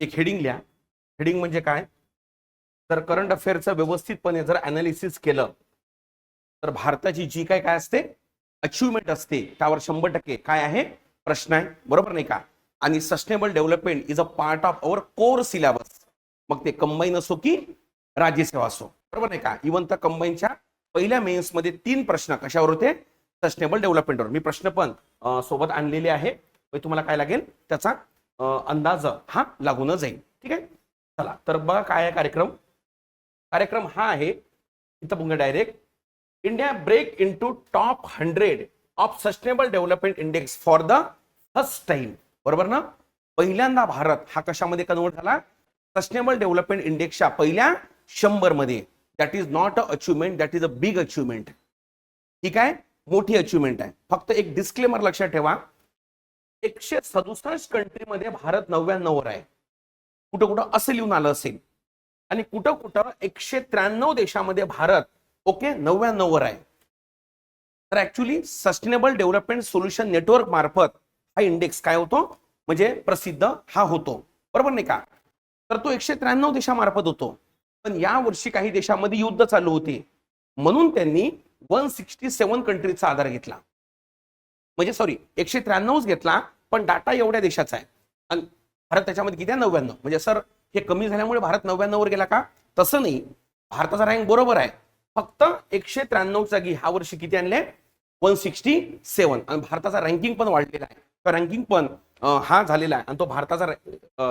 एक हेडिंग लिहा. हेडिंग म्हणजे काय? तर करंट अफेअरचं व्यवस्थितपणे जर अनालिसिस केलं तर भारताची जी काय काय असते? अचिव्हमेंट असते. त्यावर शंभर टक्के काय आहे? प्रश्न आहे. बरोबर नाही का? आणि sustainable development is a part of our core syllabus मग ते कंबाईन असो की राज्यसेवा असो. बरोबर नाही का? इव्हन तर कंबाईनच्या पहिल्या मेन्समध्ये तीन प्रश्न कशावर होते? सस्टेनेबल डेव्हलपमेंटवर मी प्रश्न पण सोबत आणलेले आहे. तुम्हाला काय लागेल? त्याचा अंदाज हा लागून जाईल. ठीक आहे? चला तर बघा काय आहे कार्यक्रम. कार्यक्रम हा आहे इथं बघा direct India break into top hundred of sustainable development index for the first time बरोबर ना? पहिल्यांदा भारत हा कशामध्ये कन्वर्ट झाला? सस्टेनेबल डेव्हलपमेंट इंडेक्सच्या पहिल्या शंभरमध्ये that is not a achievement that is a big achievement ठीक आहे? मोठी अचिव्हमेंट आहे. फक्त एक डिस्क्लेमर लक्षात ठेवा. एकशे सदुसष्ट कंट्रीमध्ये भारत नव्याण्णववर आहे. कुठं कुठं असं लिहून आलं असेल. आणि कुठं कुठं एकशे त्र्याण्णव देशामध्ये भारत ओके नव्याण्णववर आहे. तर actually sustainable development solution network मार्फत हा इंडेक्स काय होतो? म्हणजे प्रसिद्ध हा होतो. बरोबर नाही का? तर तो एकशे त्र्याण्णव देशामार्फत होतो. पण या वर्षी काही देशामध्ये युद्ध चालू होते. म्हणून त्यांनी वन सिक्स्टी सेवन कंट्रीचा आधार घेतला. म्हणजे सॉरी एकशे त्र्याण्णवच घेतला पण डाटा एवढ्या देशाचा आहे. आणि भारत त्याच्यामध्ये किती आहे? नव्याण्णव. म्हणजे सर हे कमी झाल्यामुळे भारत नव्याण्णववर गेला का? तसं नाही. भारताचा रँक बरोबर आहे. फक्त एकशे त्र्याण्णव जागी ह्या वर्षी किती आणले? वन सिक्स्टी सेवन आणि भारताचा रँकिंग पण वाढलेला आहे. रँकिंग पण हा झालेला आहे. आणि तो भारताचा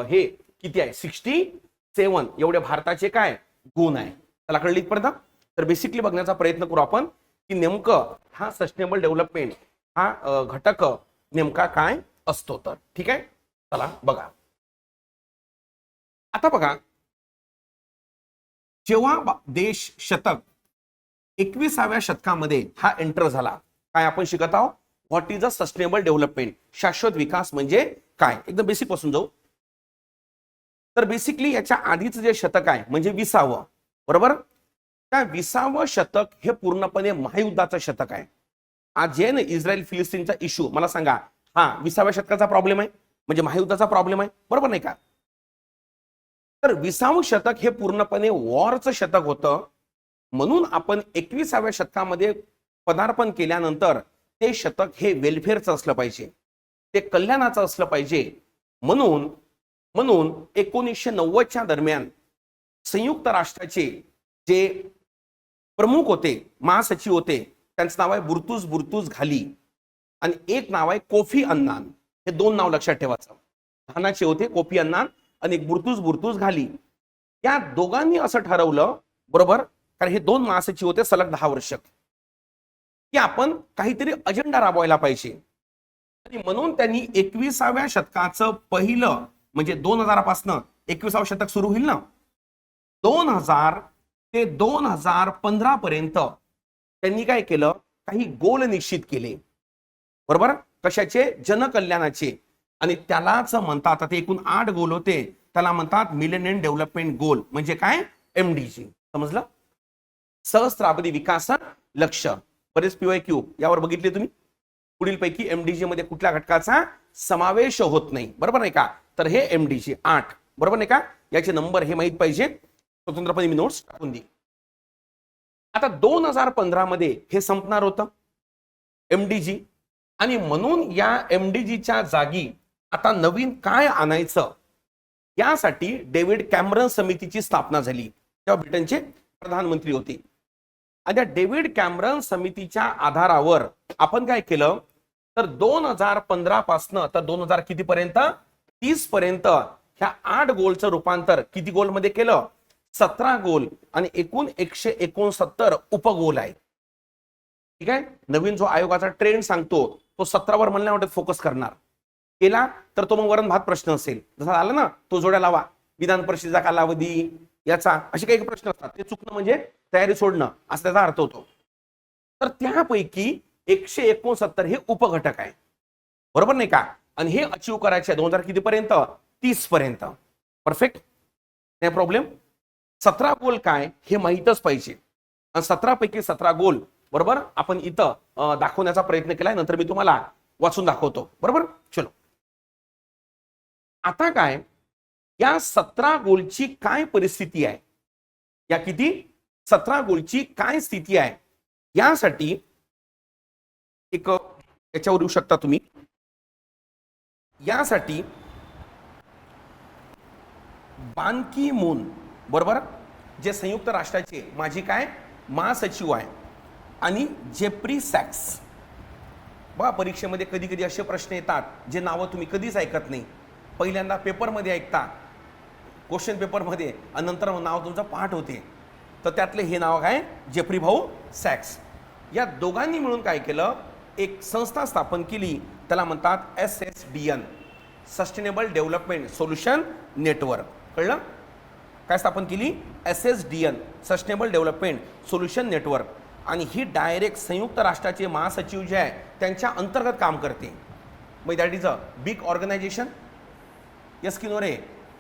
हे किती आहे? सिक्स्टी सेवन एवढे भारताचे काय? गुण आहे. त्याला कळली पडतं? तर बेसिकली बघण्याचा प्रयत्न करू आपण की नेमकं हा सस्टेनेबल डेव्हलपमेंट हा घटक नेमका काय असतो तर. ठीक आहे? चला बघा. आता बघा. जेव्हा देश शतक एकविसाव्या शतकामध्ये हा एंटर झाला काय आपण शिकत आहोत? What is a sustainable development शाश्वत विकास म्हणजे काय? एकदम बेसिकपासून जाऊ. तर बेसिकली याच्या आधीचं जे शतक आहे म्हणजे विसावं. बरोबर? त्या विसावं शतक हे पूर्णपणे महायुद्धाचं शतक आहे. आज जे ना इस्रायल फिलिस्तीनचा इश्यू मला सांगा हा विसाव्या शतकाचा प्रॉब्लेम आहे? म्हणजे महायुद्धाचा प्रॉब्लेम आहे? बरोबर नाही का? तर विसावं शतक हे पूर्णपणे वॉरचं शतक होतं. म्हणून आपण एकविसाव्या शतकामध्ये पदार्पण केल्यानंतर ते शतक हे वेलफेअरचं असलं पाहिजे. ते कल्याणाचं असलं पाहिजे. म्हणून म्हणून एकोणीसशे नव्वदच्या दरम्यान संयुक्त राष्ट्राचे जे प्रमुख होते महासचिव होते त्यांचं नाव आहे बुर्तुस बुर्तुस घाली. आणि एक नाव आहे कोफी अन्नान. हे दोन नाव लक्षात ठेवायचं घानाचे होते कोफी अन्नान आणि एक बुर्तुस बुर्तुस घाली. या दोघांनी असं ठरवलं बरोबर? कारण हे दोन महासचिव होते सलग दहा वर्ष की आपण काहीतरी अजेंडा राबवायला पाहिजे. आणि म्हणून त्यांनी एकविसाव्या शतकाचं पहिलं म्हणजे दोन हजारापासनं एकविसावं शतक सुरू होईल ना? दोन हजार ते दोन हजार पंधरा पर्यंत त्यांनी काय केलं? काही गोल निश्चित केले. बरोबर? कशाचे? जनकल्याणाचे. आणि त्यालाच म्हणतात आता एकूण आठ गोल होते. त्याला म्हणतात मिलेनियन डेव्हलपमेंट गोल. म्हणजे काय? एमडीजी समजलं? सहस्त्राबदी विकास लक्ष. बरेच पीवाय क्यू यावर बघितले तुम्ही? पुढील पैकी एमडीजी मध्ये कुठल्या घटकाचा समावेश होत नाही? बरोबर नाही का? तर हे एमडीजी आठ. बरोबर नाही का? याचे नंबर हे माहीत पाहिजे स्वतंत्रपणे मी नोट्स टाकून देईल आता दोन हजार पंधरा मध्ये हे संपणार होतं. एमडीजी आणि म्हणून या एमडीजीच्या जागी आता नवीन काय आणायचं? यासाठी डेव्हिड कॅमरन समितीची स्थापना झाली. तेव्हा ब्रिटनचे प्रधानमंत्री होते. आणि त्या डेव्हिड कॅमरन समितीच्या आधारावर आपण काय केलं? तर दोन हजार पंधरा पासनं तर दोन हजार किती पर्यंत तीस पर्यंत ह्या आठ गोलचं रूपांतर किती गोलमध्ये केलं? सतरा गोल आणि एकूण एकशे एकोणसत्तर उपगोल आहे ठीक आहे? नवीन जो आयोगाचा ट्रेंड सांगतो तो सतरावर म्हणण्यावर फोकस करणार. केला तर तो मग वरण भात प्रश्न असेल. जसा आला ना तो जोड्या लावा. विधान परिषदेचा कालावधी याचा असे काही प्रश्न असतात. ते चुकणं म्हणजे तयारी सोडणं असा त्याचा अर्थ होतो. तर त्यापैकी एकशे एकोणसत्तर हे उपघटक आहे बरोबर नाही का? आणि हे अचीव करायचे दोन हजार किती पर्यंत तीस पर्यंत परफेक्ट नाही प्रॉब्लेम सतरा गोल काय हे माहीतच पाहिजे. आणि सतरा पैकी सतरा गोल बरोबर? आपण इथं दाखवण्याचा प्रयत्न केलाय नंतर मी तुम्हाला वाचून दाखवतो. बरोबर? चलो. आता काय? या सतरा गोलची काय परिस्थिती आहे? या किती? सतरा गोलची काय स्थिती आहे? यासाठी एक याच्यावर येऊ शकता तुम्ही. यासाठी बानकी मून बरोबर? जे संयुक्त राष्ट्राचे माझी काय? महासचिव आहे. आणि जेप्री सॅक्स बघा परीक्षेमध्ये कधी कधी असे प्रश्न येतात जे नावं तुम्ही कधीच ऐकत नाही. पहिल्यांदा पेपरमध्ये ऐकता. क्वेश्चन पेपरमध्ये आणि नंतर नाव तुमचं पाठ होते. तर त्यातले हे नाव काय? जेफ्री भाऊ सॅक्स या दोघांनी मिळून काय केलं? एक संस्था स्थापन केली. त्याला म्हणतात S S D N sustainable development solution network कळलं? काय स्थापन केली? S S D N sustainable development solution network आणि ही डायरेक्ट संयुक्त राष्ट्राचे महासचिव जे आहे त्यांच्या अंतर्गत काम करते. मग that is a big organisation yes की नो रे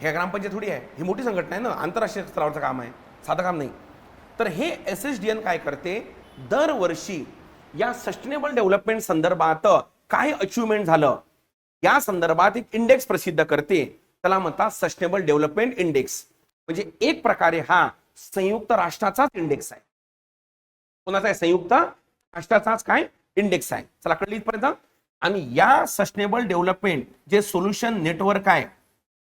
हे ग्रामपंचायत थोडी आहे. ही मोठी संघटना आहे ना आंतरराष्ट्रीय स्तरावरचं काम आहे. साधं काम नाही. तर हे एस एस डी एन काय करते? दरवर्षी या सस्टेनेबल डेव्हलपमेंट संदर्भात काय अचिव्हमेंट झालं? या संदर्भात एक इंडेक्स प्रसिद्ध करते. त्याला म्हणतात सस्टेनेबल डेव्हलपमेंट इंडेक्स म्हणजे एक प्रकारे हा संयुक्त राष्ट्राचाच इंडेक्स आहे. कोणाचा आहे? संयुक्त राष्ट्राचाच काय? इंडेक्स आहे. चला कळली इथपर्यंत? आणि या सस्टेनेबल डेव्हलपमेंट जे सोल्युशन नेटवर्क आहे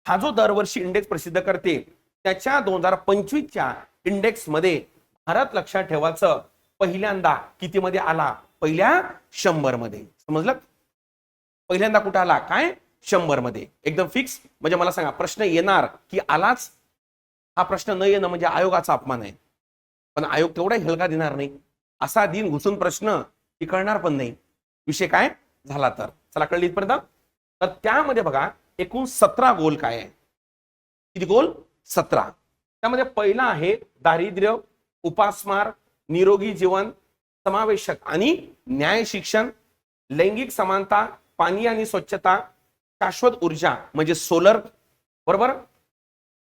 हा जो दरवर्षी इंडेक्स प्रसिद्ध करते त्याच्या दोन हजार पंचवीसच्या इंडेक्समध्ये भारत लक्षात ठेवायचं पहिल्यांदा कितीमध्ये आला? पहिल्या शंभरमध्ये समजलं? पहिल्यांदा कुठं आला? काय? शंभरमध्ये एकदम फिक्स म्हणजे मला सांगा प्रश्न येणार की आलाच हा प्रश्न न येणं म्हणजे आयोगाचा अपमान आहे. पण आयोग तेवढा हलका देणार नाही. असा दिन घुसून प्रश्न की कळणार पण नाही. विषय काय? झाला तर. चला कळली इथपर्यंत? तर त्यामध्ये बघा एकूण सतरा गोल काय आहे? किती गोल? सतरा. त्यामध्ये पहिला आहे दारिद्र्य उपासमार निरोगी जीवन समावेशक आणि न्याय शिक्षण लैंगिक समानता पाणी आणि स्वच्छता शाश्वत ऊर्जा म्हणजे सोलर. बरोबर?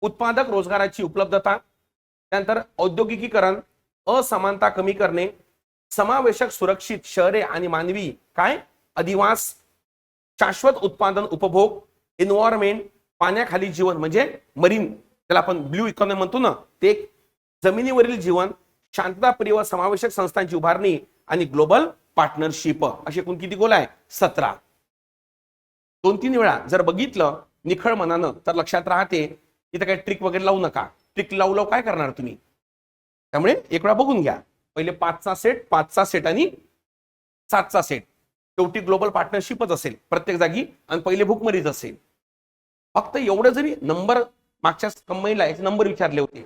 उत्पादक रोजगाराची उपलब्धता त्यानंतर औद्योगिकीकरण असमानता कमी करणे समावेशक सुरक्षित शहरे आणि मानवी काय? अधिवास शाश्वत उत्पादन उपभोग एन्व्हायरमेंट पाण्याखाली जीवन म्हणजे मरीन त्याला आपण ब्ल्यू इकॉनॉमी म्हणतो ना ते जमिनीवरील जीवन शांतताप्रिय व समावेशक संस्थांची उभारणी आणि ग्लोबल पार्टनरशिप असे एकूण किती गोल आहे? सतरा. दोन तीन वेळा जर बघितलं निखळ मनानं तर लक्षात राहते इथं काही ट्रिक वगैरे लावू नका. ट्रिक लावू लावू काय करणार तुम्ही? त्यामुळे एक वेळा बघून घ्या. पहिले पाचचा सेट पाचचा सेट आणि सातचा सेट शेवटी ग्लोबल पार्टनरशिपच असेल प्रत्येक जागी आणि पहिले भूकमरीच असेल. फक्त एवढं जरी नंबर मागच्या कंपनीला याचे नंबर विचारले होते.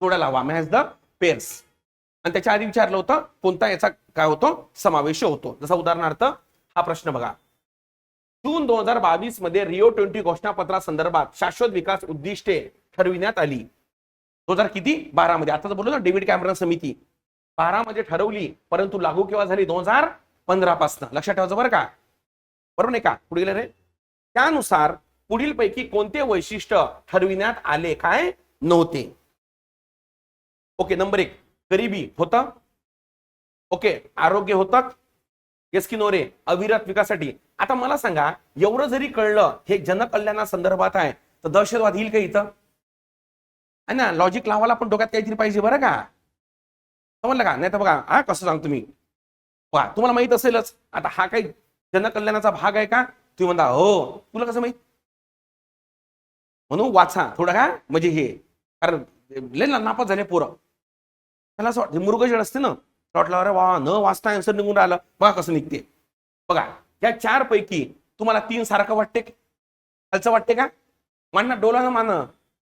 थोडा लावा. मॅच द पेअर्स आणि त्याच्या आधी विचारलं होतं कोणता याचा काय होतो? समावेश होतो. जसा उदाहरणार्थ हा प्रश्न बघा. जून दोन हजार बावीसमध्ये रिओ ट्वेंटी घोषणापत्रासंदर्भात शाश्वत विकास उद्दिष्टे ठरविण्यात आली. दोन हजार किती? बारा मध्ये. आता बोललो ना डेव्हिड कॅमेरॉन समिती. बारा मध्ये ठरवली परंतु लागू केव्हा झाली? दोन हजार पंधरा पासन. लक्षात ठेवायचं बरं का? बरोबर नाही का? पुढे गेलं रे. त्यानुसार पुढील पैकी कोणते वैशिष्ट्य ठरविण्यात आले? काय? नव्हते. ओके नंबर एक. गरिबी होतं. ओके आरोग्य होतं. येस की नो रे? अविरत विकासासाठी. आता मला सांगा एवढं जरी कळलं हे जनकल्याणा संदर्भात आहे तर दहशतवाद येईल का इथं? आहे ना लॉजिक लावायला पण डोक्यात काहीतरी पाहिजे बरं का? समजलं का नाही तर बघा हा कसं सांग तुम्ही वा तुम्हाला माहीत असेलच आता हा काही जनकल्याणाचा भाग आहे का? तुम्ही म्हणता हो. तुला कसं माहीत? म्हणून वाचा थोडं का? म्हणजे हे. कारण लय ना नापास झाले पोरं. त्याला असं वाटतं मृगजळ असते ना. वाटलं अरे वा न वाचता आन्सर निघून राहिलं. बघा कसं निघते. बघा या चार पैकी तुम्हाला तीन सारखं वाटते खालचं वाटते का? मानना डोला ना मान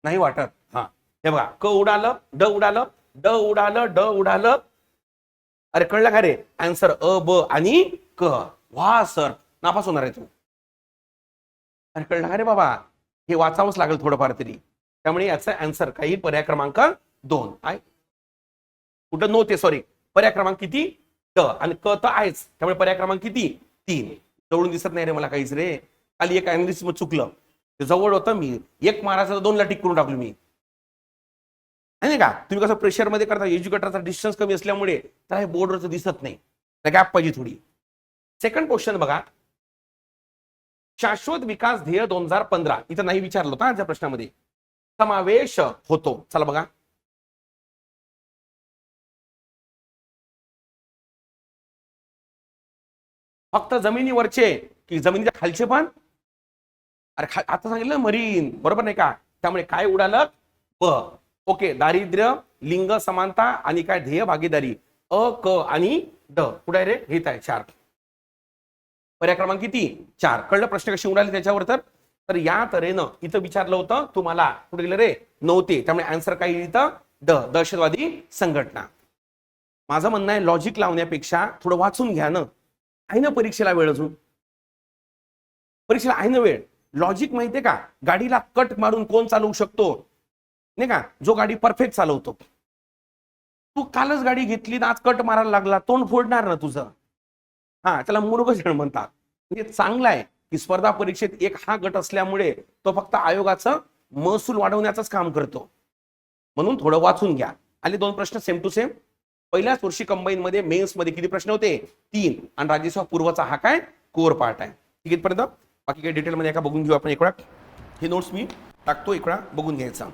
नाही वाटत. हा. हे बघा क उडालं ड उडालं ड उडालं ड उडालं. अरे कळलं का रे? आन्सर अ ब आणि क. वा सर नापास होणार आहे तू. अरे कळलं का रे बाबा? हे वाचावंच लागेल थोडंफार तरी. त्यामुळे याचा आन्सर काही पर्याय क्रमांक दोन. आहे. कुठं नव्हते सॉरी पर्याय क्रमांक किती? क. आणि क तर आहेच. त्यामुळे पर्याय क्रमांक किती? तीन. जवळून दिसत नाही रे मला काहीच रे. खाली एक अनालिसिस मग चुकलं. ते जवळ होतं मी. एक मारायचं दोन टिक करून टाकलो मी. नाही का? तुम्ही कसं प्रेशरमध्ये करता एज्युकेटरचा डिस्टन्स कमी असल्यामुळे तर हे बोर्डवरचं दिसत नाही. गॅप पाहिजे थोडी. सेकंड क्वेश्चन बघा. शाश्वत विकास ध्येय दोन हजार पंधरा. इथं नाही विचारलं होतं त्या प्रश्नामध्ये. समावेश होतो. चला बघा. फक्त जमिनीवरचे की जमिनीच्या खालचे पण? अरे खा- आता सांगितलं मरीन बरोबर नाही का? त्यामुळे काय उडालं? ब ओके दारिद्र्य लिंग समानता आणि काय? ध्येय भागीदारी. अ क आणि ड. कुठे आहे रे? हेत आहे चार. पर्याय क्रमांक किती? चार. कळलं प्रश्न कशी उडाले त्याच्यावर तर? तर या तऱ्हेनं इथं विचारलं होतं तुम्हाला कुठे गेलं रे? नव्हते. त्यामुळे आन्सर काय इथं? ड. दहशतवादी संघटना. माझं म्हणणं आहे लॉजिक लावण्यापेक्षा थोडं वाचून घ्या ना. आहे ना परीक्षेला वेळ अजून? परीक्षेला आहे ना वेळ? लॉजिक माहितीये का? गाडीला कट मारून कोण चालवू शकतो? नाही का? जो गाडी परफेक्ट चालवतो. तू कालच गाडी घेतली ना आज कट मारायला लागला तोंड फोडणार ना तुझं. हा त्याला मूर्खजण म्हणतात. म्हणजे चांगलं आहे की स्पर्धा परीक्षेत एक हा गट असल्यामुळे तो फक्त आयोगाचं महसूल वाढवण्याचंच काम करतो. म्हणून थोडं वाचून घ्या. आले दोन प्रश्न सेम टू सेम पहिल्याच वर्षी कंबाईन मध्ये मेन्समध्ये किती प्रश्न होते? तीन. आणि राज्यसेवा पूर्वचा हा काय? कोर पार्ट आहे. ठीक आहे पर्यंत बाकी काही डिटेल मध्ये एका बघून घेऊ आपण एक हे नोट्स मी टाकतो एक बघून घ्यायचा.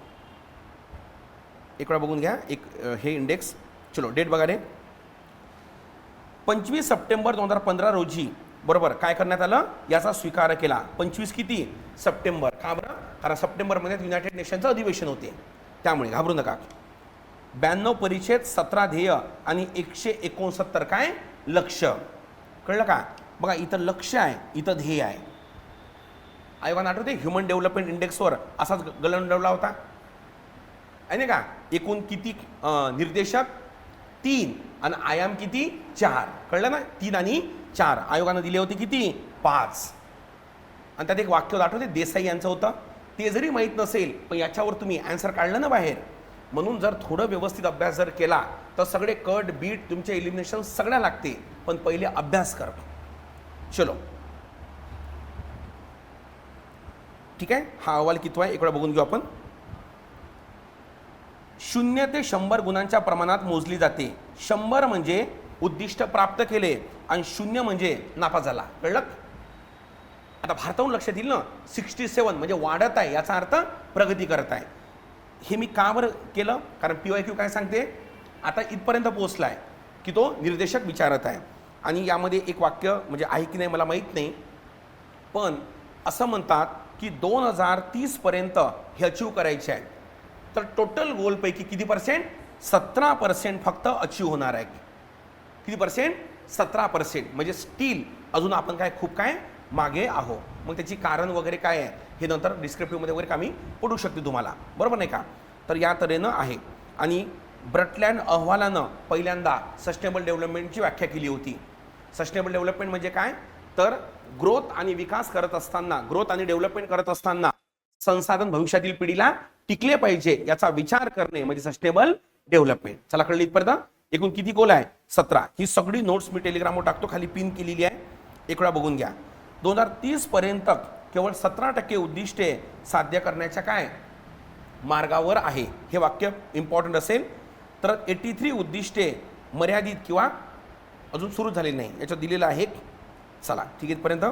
एक बघून घ्या. एक हे इंडेक्स चलो डेट बघा रे. पंचवीस सप्टेंबर दोन हजार पंधरा रोजी बरोबर काय करण्यात आलं? याचा स्वीकार केला. पंचवीस किती? सप्टेंबर. का बरं? कारण सप्टेंबरमध्ये युनायटेड नेशनचं अधिवेशन होते. त्यामुळे घाबरू नका. ब्याण्णव परिच्छेद सतरा ध्येय आणि एकशे एकोणसत्तर काय? लक्ष. कळलं का? बघा इथं लक्ष आहे इथं ध्येय आहे. आयोगाने आठवते ह्युमन डेव्हलपमेंट इंडेक्सवर असाच गलंडवला होता. आहे ना का? एकूण किती निर्देशक? तीन. आणि आयाम किती? चार. कळलं ना? तीन आणि चार. आयोगानं दिले होते किती? पाच. आणि त्यात एक वाक्य आठवते देसाई यांचं होतं. ते जरी माहीत नसेल पण याच्यावर तुम्ही अँसर काढलं ना बाहेर. म्हणून जर थोडं व्यवस्थित अभ्यास जर केला तर सगळे कट बीट तुमचे इलिमिनेशन सगळ्या लागते पण पहिले अभ्यास कर चलो. ठीक आहे? हा अहवाल कितवा आहे? एक वेळा बघून घेऊ आपण. शून्य ते शंभर गुणांच्या प्रमाणात मोजली जाते. शंभर म्हणजे उद्दिष्ट प्राप्त केले आणि शून्य म्हणजे नापा झाला. कळलं? आता भारताहून लक्षात येईल ना? सिक्स्टी सेवन म्हणजे वाढत आहे याचा अर्थ प्रगती करत आहे. हे मी का बरं केलं? कारण पी वाय क्यू काय सांगते? आता इथपर्यंत पोहोचला आहे की तो निर्देशक विचारत आहे. आणि यामध्ये एक वाक्य म्हणजे आहे की नाही मला माहीत नाही. पण असं म्हणतात की दोन हजार तीसपर्यंत हे अचीव करायचे आहे तर टोटल गोलपैकी किती पर्सेंट सतरा पर्सेंट फक्त अचीव होणार आहे. किती पर्सेंट सतरा पर्सेंट म्हणजे स्टील अजून आपण काय खूप काय मागे आहो मग त्याची कारण वगैरे काय आहे? हे नंतर डिस्क्रिप्टिव्हमध्ये वगैरे आम्ही पडू शकते तुम्हाला. बरोबर नाही का? तर या तऱ्हेनं आहे. आणि ब्रटलँड अहवालानं पहिल्यांदा सस्टेनेबल डेव्हलपमेंटची व्याख्या केली होती. सस्टेनेबल डेव्हलपमेंट म्हणजे काय? तर ग्रोथ आणि विकास करत असताना ग्रोथ आणि डेव्हलपमेंट करत असताना संसाधन भविष्यातील पिढीला टिकले पाहिजे याचा विचार करणे म्हणजे सस्टेनेबल डेव्हलपमेंट चला कळली इथपर्यंत? एकूण किती गोल आहे? सतरा. ही सगळी नोट्स मी टेलिग्रामवर टाकतो खाली पिन केलेली आहे. एक वेळा बघून घ्या. दोन हजार तीस पर्यंत केवळ सतरा टक्के उद्दिष्टे साध्य करण्याच्या काय मार्गावर आहे? हे वाक्य इम्पॉर्टंट असेल. तर एटी थ्री उद्दिष्टे मर्यादित किंवा अजून सुरू झालेली नाही. याच्यात दिलेलं आहे चला ठीक इथपर्यंत?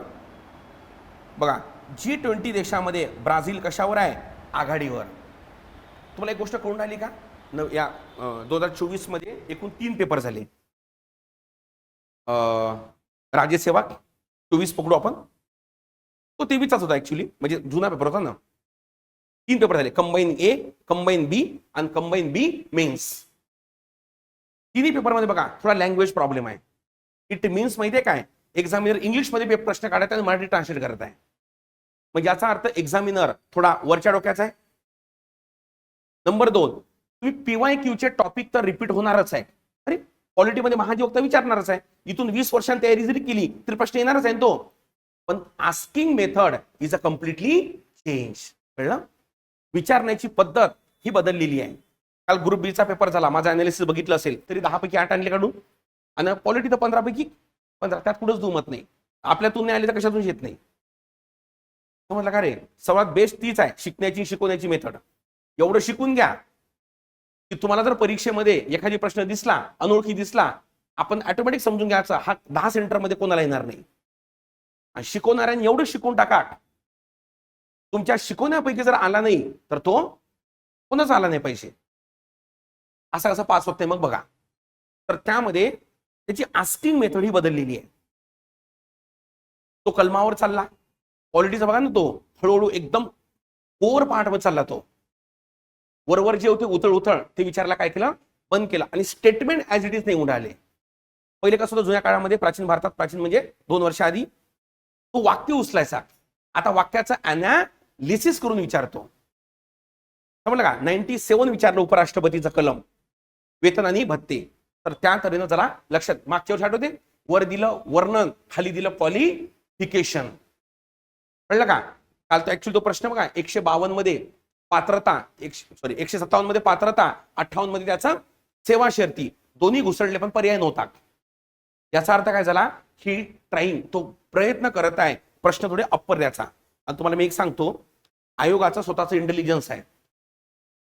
बघा जी ट्वेंटी देशामध्ये ब्राझील कशावर आहे? आघाडीवर. तुम्हाला एक गोष्ट कळून राहिली का? न या दोन हजार चोवीसमध्ये एकूण तीन पेपर झाले. अं, राज्यसेवा चोवीस पकडू आपण. तो तेवीसचाच होता ऍक्च्युली म्हणजे जुना पेपर होता ना. तीन पेपर झाले. कंबाईन ए कंबाईन बी आणि कंबाईन बी मेन्स तिन्ही पेपरमध्ये बघा थोडा लँग्वेज प्रॉब्लेम आहे. इट मीन्स माहितीये काय? एक्झामिनर इंग्लिशमध्ये पे- प्रश्न काढत आणि मराठी ट्रान्सलेट करत आहे. म्हणजे याचा अर्थ एक्झामिनर थोडा वरच्या डोक्याचा आहे. नंबर दोन तुम्ही पीवाय क्यूचे टॉपिक तर रिपीट होणारच आहे. अरे क्वालिटीमध्ये महाधिवक्ता विचारणारच आहे. इथून वीस वर्षांनी तयारी जरी केली तरी प्रश्न येणारच आहे ना तो. पण asking method is a completely change कळलं? विचारण्याची पद्धत ही बदललेली आहे. काल ग्रुप बीचा पेपर झाला. माझा अनालिसिस बघितलं असेल तरी दहा पैकी आठ आणले काढून. आणि पॉलिटी तर पंधरा पैकी पंधरा. त्यात कुठंच दुमत नाही. आपल्यातून नाही आले तर कशातून येत नाही. म्हटलं का रे? सर्वात बेस्ट तीच आहे शिकण्याची शिकवण्याची मेथड एवढं शिकून घ्या. की तुम्हाला जर परीक्षेमध्ये एखादी प्रश्न दिसला अनोळखी दिसला आपण ऑटोमॅटिक समजून घ्यायचा. हा दहा सेंटरमध्ये कोणाला येणार नाही. आणि शिकवणाऱ्यांनी एवढं शिकवून टाका. तुमच्या शिकवण्यापैकी जर आला नाही तर तो कोणच आला नाही पैसे. असं कसं पास होत मग बघा. तर त्यामध्ये त्याची आस्किंग मेथड ही बदललेली आहे. तो कलमावर चालला. क्वालिटीचा बघा ना तो. हळूहळू एकदम कोर पार्टवर चालला तो. वरवर जे होते उथळ उथळ ते विचारला काय केलं? बंद केलं. आणि स्टेटमेंट ऍज इट इज नाही उडाले. पहिले कसं होतं जुन्या काळामध्ये प्राचीन भारतात प्राचीन म्हणजे दोन वर्ष आधी तो वाक्य उचलायचा. आता वाक्याचं अनालिसिस करून विचारतो. समजलं का? नाईन्टी सेवन विचारलं उपराष्ट्रपतीचं कलम. वेतन आणि भत्ते. तर त्या तऱ्हेनं जरा लक्षात. मागच्या वर्षी आठवते? वर दिलं वर्णन खाली दिलं क्वालिफिकेशन कळलं का? काल तो ऍक्च्युली तो प्रश्न बघा एकशे बावन्नमध्ये पात्रता एकशे सॉरी एकशे सत्तावन्नमध्ये पात्रता अठ्ठावन्नमध्ये त्याचा सेवा शर्ती. दोन्ही घुसळले पण पर्याय नव्हता. याचा अर्थ काय झाला? ही ट्राईंग तो प्रयत्न करत आहे. प्रश्न थोडे अप्पर द्यायचा. आणि तुम्हाला मी एक सांगतो. आयोगाचा स्वतःचा इंटेलिजन्स आहे.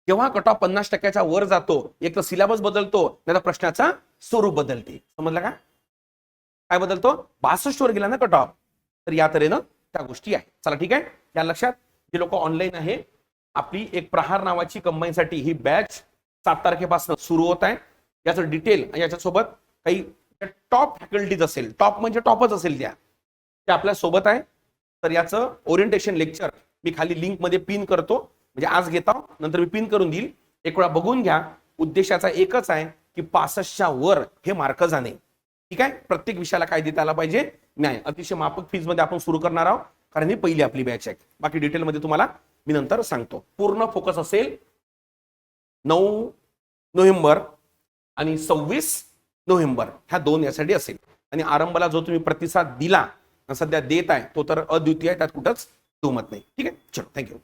जेव्हा कट ऑफ पन्नास टक्क्याच्या वर जातो एक तर सिलेबस बदलतो नाही तर प्रश्नाचा स्वरूप बदलते. समजलं का? काय बदलतो? बासष्ट वर गेला ना कट ऑफ तर या तऱ्हेनं त्या गोष्टी आहेत. चला ठीक आहे? या लक्षात. जे लोक ऑनलाईन आहे आपली एक प्रहार नावाची कंबाईनसाठी ही बॅच सात तारखेपासून सुरू होत आहे. याचं डिटेल आणि याच्यासोबत काही टॉप फॅकल्टीज असेल टॉप म्हणजे टॉपच असेल त्या. ते आपल्यासोबत आहे. तर याचं ओरिएंटेशन लेक्चर मी खाली लिंकमध्ये पिन करतो. म्हणजे आज घेता नंतर मी पिन करून देईल. एक वेळा बघून घ्या. उद्देशाचा एकच आहे की पासष्टच्या वर हे मार्क जाणे. ठीक आहे? प्रत्येक विषयाला काय देता आला पाहिजे. नाही अतिशय माफक फीजमध्ये आपण सुरू करणार आहोत. कारण ही पहिली आपली बॅच आहे. बाकी डिटेलमध्ये तुम्हाला मी नंतर सांगतो. पूर्ण फोकस असेल नऊ नोव्हेंबर आणि सव्वीस नोव्हेंबर ह्या दोन यासाठी असेल. आणि आरंभाला जो तुम्ही प्रतिसाद दिला सध्या देत आहे तो तर अद्वितीय आहे त्यात कुठंच दुमत नाही. ठीक आहे? चलो थँक्यू